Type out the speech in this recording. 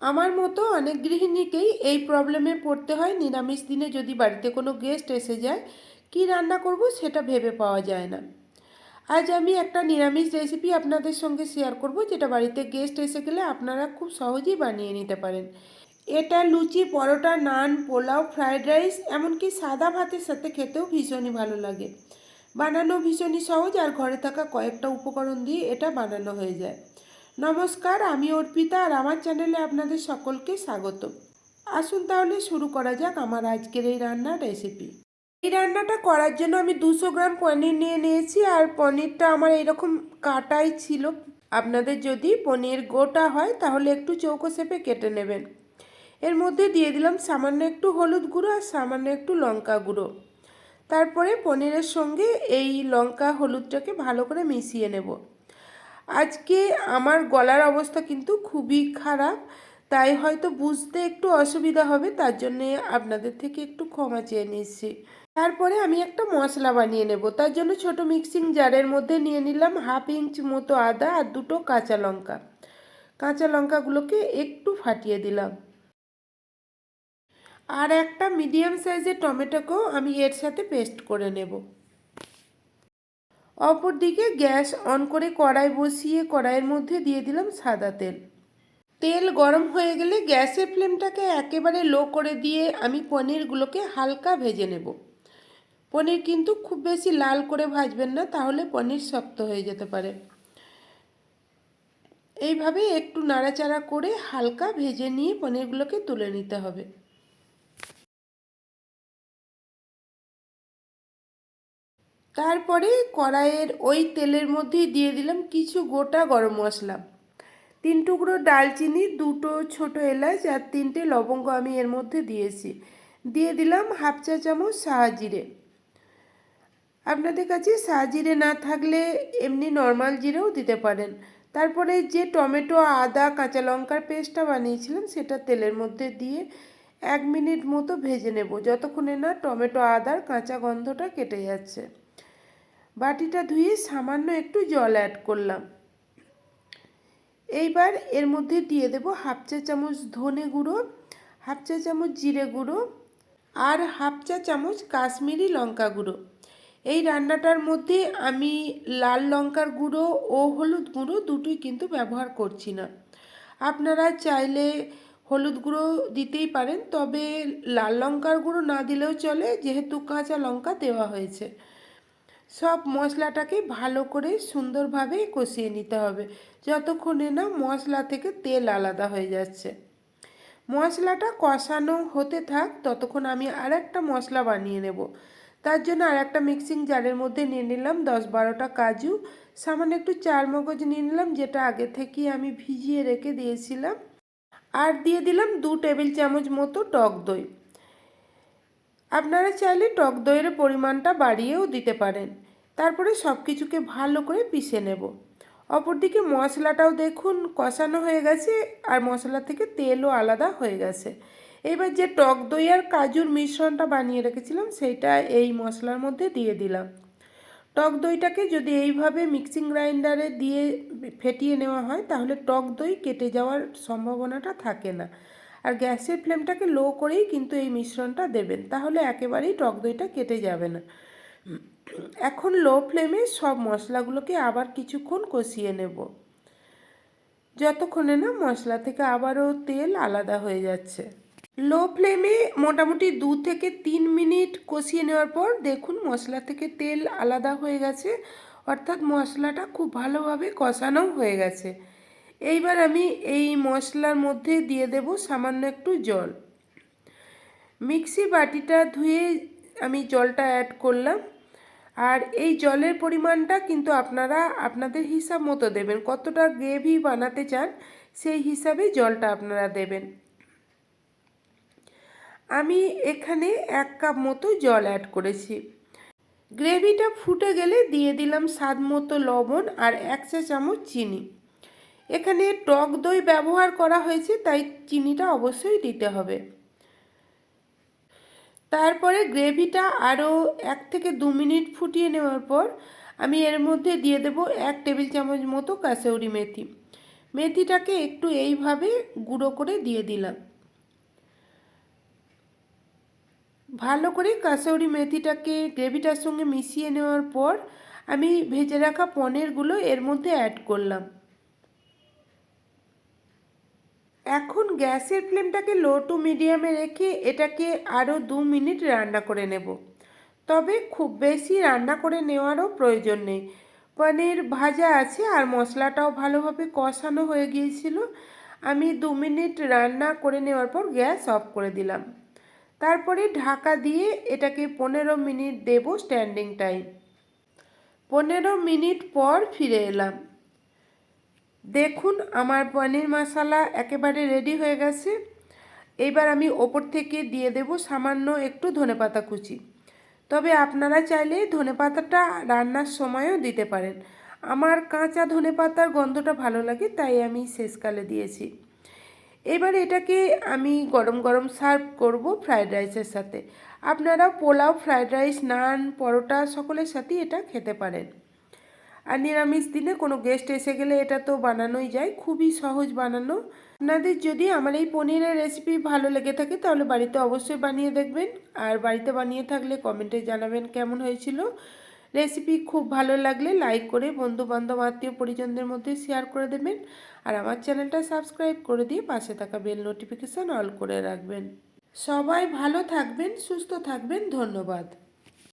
আমার মতো অনেক গৃহিণীকেই এই প্রবলেমে পড়তে হয়। নিরামিষ দিনে যদি বাড়িতে কোনো গেস্ট এসে যায়, কি রান্না করব সেটা ভেবে পাওয়া যায় না। আজ আমি একটা নিরামিষ রেসিপি আপনাদের সঙ্গে শেয়ার করব, যেটা বাড়িতে গেস্ট এসে গেলে আপনারা খুব সহজেই বানিয়ে নিতে পারেন। এটা লুচি, পরোটা, নান, পোলাও ফ্রায়েড রাইস এমনকি সাদা ভাতের সাথে খেতেও ভীষণই ভালো লাগে। বানানো ভীষণই সহজ, আর ঘরে থাকা কয়েকটা উপকরণ দিয়ে এটা বানানো হয়ে যায়। নমস্কার, আমি অর্পিতা আর আমার চ্যানেলে আপনাদের সকলকে স্বাগত আসুন তাহলে শুরু করা যাক আমার আজকের এই রান্নার রেসিপি এই রান্নাটা করার জন্য আমি দুশো গ্রাম পনির নিয়ে নিয়েছি আর পনিরটা আমার এরকম কাটাই ছিল। আপনাদের যদি পনির গোটা হয় তাহলে একটু চৌকো শেপে কেটে নেবেন। এর মধ্যে দিয়ে দিলাম সামান্য একটু হলুদ গুঁড়ো আর সামান্য একটু লঙ্কা গুঁড়ো। তারপরে পনিরের সঙ্গে এই লঙ্কা হলুদটাকে ভালো করে মিশিয়ে নেব। আজকে আমার গলার অবস্থা কিন্তু খুবই খারাপ, তাই হয়তো বুঝতে একটু অসুবিধা হবে, তার জন্যে আপনাদের থেকে একটু ক্ষমা চেয়ে নিচ্ছি। তারপরে আমি একটা মশলা বানিয়ে নেব, তার জন্য ছোট মিক্সিং জারের মধ্যে নিয়ে নিলাম হাফ ইঞ্চ মতো আদা আর দুটো কাঁচা লঙ্কা। কাঁচা লঙ্কাগুলোকে একটু ফাটিয়ে দিলাম। আর একটা মিডিয়াম সাইজের টমেটোকেও আমি এর সাথে পেস্ট করে নেব। অপর দিকে গ্যাস অন করে কড়াই বসিয়ে কড়াইয়ের মধ্যে দিয়ে দিলাম সাদা তেল। তেল গরম হয়ে গেলে গ্যাসের ফ্লেমটাকে একেবারে লো করে দিয়ে আমি পনিরগুলোকে হালকা ভেজে নেব। পনির কিন্তু খুব বেশি লাল করে ভাজবেন না, তাহলে পনির শক্ত হয়ে যেতে পারে। এইভাবে একটু নাড়াচাড়া করে হালকা ভেজে নিয়ে পনিরগুলোকে তুলে নিতে হবে। তারপরে কড়াইয়ের ওই তেলের মধ্যেই দিয়ে দিলাম কিছু গোটা গরম মশলা। তিন টুকরো ডালচিনি, দুটো ছোট এলাচ আর তিনটে লবঙ্গ আমি এর মধ্যে দিয়েছি। দিয়ে দিলাম হাফ চা চামচ সাহাজিরে আপনাদের কাছে সাহাজিরে না থাকলে এমনি নর্মাল জিরেও দিতে পারেন। তারপরে যে টমেটো, আদা, কাঁচা লঙ্কার পেস্টটা বানিয়েছিলাম সেটা তেলের মধ্যে দিয়ে এক মিনিট মতো ভেজে নেব। যতক্ষণে না টমেটো, আদার কাঁচা গন্ধটা কেটে যাচ্ছে। বাটিটা ধুয়ে সামান্য একটু জল অ্যাড করলাম। এইবার এর মধ্যে দিয়ে দেব হাফ চা চামচ ধনে গুঁড়ো, হাফ চা চামচ জিরে গুঁড়ো আর হাফ চা চামচ কাশ্মীরি লঙ্কা গুঁড়ো। এই রান্নাটার মধ্যে আমি লাল লঙ্কার গুঁড়ো ও হলুদ গুঁড়ো দুটোই কিন্তু ব্যবহার করছি না। আপনারা চাইলে হলুদ গুঁড়ো দিতেই পারেন, তবে লাল লঙ্কার গুঁড়ো না দিলেও চলে, যেহেতু কাঁচা লঙ্কা দেওয়া হয়েছে। সব মশলাটাকে ভালো করে সুন্দরভাবে কষিয়ে নিতে হবে। যতক্ষণে না মশলা থেকে তেল আলাদা হয়ে যাচ্ছে। মশলাটা কষানো হতে থাক, ততক্ষণ আমি আর একটা মশলা বানিয়ে নেব। তার জন্য আর একটা মিক্সিং জারের মধ্যে নিয়ে নিলাম দশ বারোটা কাজু। সামান্য একটু চার মগজ নিয়ে নিলাম, যেটা আগে থেকেই আমি ভিজিয়ে রেখে দিয়েছিলাম। আর দিয়ে দিলাম দু টেবিল চামচ মতো টক দই। আপনারা চাইলে টক দইয়ের পরিমাণটা বাড়িয়েও দিতে পারেন। তারপরে সব কিছুকে ভালো করে পিষে নেব। অপরদিকে মশলাটাও দেখুন কষানো হয়ে গেছে আর মশলা থেকে তেলও আলাদা হয়ে গেছে। এবার যে টক দই আর কাজুর মিশ্রণটা বানিয়ে রেখেছিলাম, সেইটা এই মশলার মধ্যে দিয়ে দিলাম। টক দইটাকে যদি এইভাবে মিক্সিং গ্রাইন্ডারে দিয়ে ফেটিয়ে নেওয়া হয়, তাহলে টক দই কেটে যাওয়ার সম্ভাবনাটা থাকে না। আর গ্যাসের ফ্লেমটাকে লো করেই কিন্তু এই মিশ্রণটা দেবেন, তাহলে একেবারেই টক দইটা কেটে যাবে না। এখন লো ফ্লেমে সব মশলাগুলোকে আবার কিছুক্ষণ কষিয়ে নেব। যতক্ষণে না মশলা থেকে আবারও তেল আলাদা হয়ে যাচ্ছে। লো ফ্লেমে মোটামুটি দু থেকে তিন মিনিট কষিয়ে নেওয়ার পর দেখুন মশলা থেকে তেল আলাদা হয়ে গেছে, অর্থাৎ মশলাটা খুব ভালোভাবে কষানো হয়ে গেছে। এইবার আমি এই মশলার মধ্যে দিয়ে দেব সামান্য একটু জল। মিক্সি বাটিটা ধুয়ে আমি জলটা অ্যাড করলাম। আর এই জলের পরিমাণটা কিন্তু আপনারা আপনাদের হিসাব মতো দেবেন। কতটা গ্রেভি বানাতে চান সেই হিসাবে জলটা আপনারা দেবেন। আমি এখানে এক কাপ মতো জল অ্যাড করেছি। গ্রেভিটা ফুটে গেলে দিয়ে দিলাম স্বাদ মতো লবণ আর এক চা চামচ চিনি। এখানে টক দই ব্যবহার করা হয়েছে, তাই চিনিটা অবশ্যই দিতে হবে। তারপরে গ্রেভিটা আরও এক থেকে দু মিনিট ফুটিয়ে নেওয়ার পর আমি এর মধ্যে দিয়ে দেব এক টেবিল চামচ মতো কাসৌরি মেথি। মেথিটাকে একটু এইভাবে গুঁড়ো করে দিয়ে দিলাম। ভালো করে কাসৌরি মেথিটাকে গ্রেভিটার সঙ্গে মিশিয়ে নেওয়ার পর আমি ভেজে রাখা পনিরগুলো এর মধ্যে অ্যাড করলাম। এখন গ্যাসের ফ্লেমটাকে লো টু মিডিয়ামে রেখে এটাকে আরও দু মিনিট রান্না করে নেব। তবে খুব বেশি রান্না করে নেওয়ারও প্রয়োজন নেই। পনির ভাজা আছে আর মশলাটাও ভালোভাবে কষানো হয়ে গিয়েছিল। আমি দু মিনিট রান্না করে নেওয়ার পর গ্যাস অফ করে দিলাম। তারপরে ঢাকা দিয়ে এটাকে পনেরো মিনিট দেব স্ট্যান্ডিং টাইম পনেরো মিনিট পর ফিরে এলাম। দেখুন, আমার পনির মশলা একেবারে রেডি হয়ে গেছে। এইবার আমি ওপর থেকে দিয়ে দেব সামান্য একটু ধনেপাতা কুচি। তবে আপনারা চাইলে ধনেপাতাটা রান্নার সময়ও দিতে পারেন। আমার কাঁচা ধনেপাতার গন্ধটা ভালো লাগে, তাই আমি শেষকালে দিয়েছি। এবার এটাকে আমি গরম গরম সার্ভ করব ফ্রায়েড রাইসের সাথে। আপনারা পোলাও ফ্রায়েড রাইস নান, পরোটা সকলের সাথেই এটা খেতে পারেন। আর নিরামিষ দিনে কোনো গেস্ট এসে গেলে এটা তো বানানোই যায়, খুবই সহজ বানানো। আপনাদের যদি আমার এই পনিরের রেসিপি ভালো লেগে থাকে তাহলে বাড়িতে অবশ্যই বানিয়ে দেখবেন। আর বাড়িতে বানিয়ে থাকলে কমেন্টে জানাবেন কেমন হয়েছিল। রেসিপি খুব ভালো লাগলে লাইক করে বন্ধু বান্ধব আত্মীয় পরিজনদের মধ্যে শেয়ার করে দেবেন। আর আমার চ্যানেলটা সাবস্ক্রাইব করে দিয়ে পাশে থাকা বেল নোটিফিকেশান অল করে রাখবেন। সবাই ভালো থাকবেন, সুস্থ থাকবেন, ধন্যবাদ।